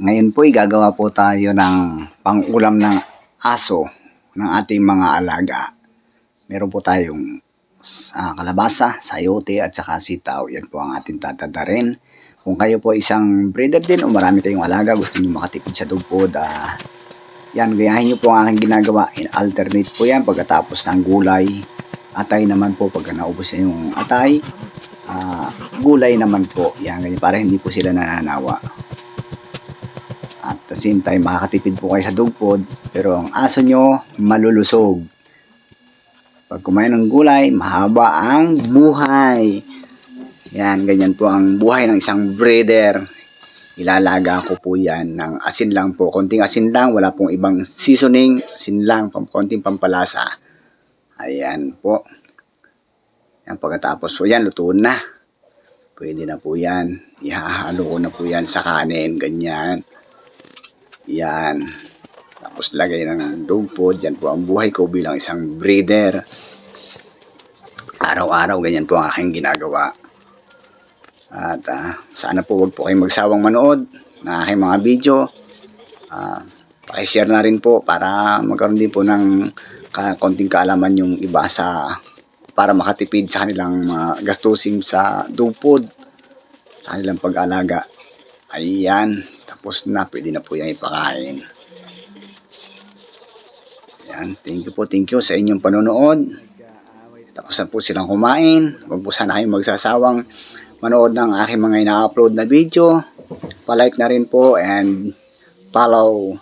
Ngayon po, gagawa po tayo ng pangulam ng aso ng ating mga alaga. Meron po tayong ah, kalabasa, sayote at saka sitaw. Yan po ang ating tatadarin. Kung kayo po isang breeder din o marami kayong alaga, gusto niyo makatipid sa dugpod, ah, yan, gayahin niyo po ang aking ginagawa. In alternate po yan pagkatapos ng gulay. Atay naman po pagka naubos na yung atay. Ah, gulay naman po. Yan, ganyan, para hindi po sila nananawa. The same time, makakatipid po kayo sa dugpod. Pero ang aso nyo, malulusog. Pag kumain ng gulay, mahaba ang buhay. Yan, ganyan po ang buhay ng isang breeder. Ilalaga ko po yan ng asin lang po. Konting asin lang, wala pong ibang seasoning. Asin lang, pam konting pampalasa. Ayan po. Yan, pagkatapos po yan, luto na. Pwede na po yan. Ihahalo ko na po yan sa kanin, ganyan. Yan. Tapos lagay ng dog food. Yan po ang buhay ko bilang isang breeder. Araw-araw, ganyan po ang aking ginagawa. At ah, sana po wag po kayong magsawang manood ng aking mga video. Ah, pakishare na rin po para magkaroon din po ng ka, konting kaalaman yung iba sa para makatipid sa kanilang mga gastusin sa dupod sa kanilang pag-alaga. Ayan, tapos na, pwede na po yan ipakain. Ayan, thank you po, thank you sa inyong panonood. Tapos na po silang kumain. Huwag po sana kayong magsasawang manood ng aking mga ina-upload na video. Palike na rin po and follow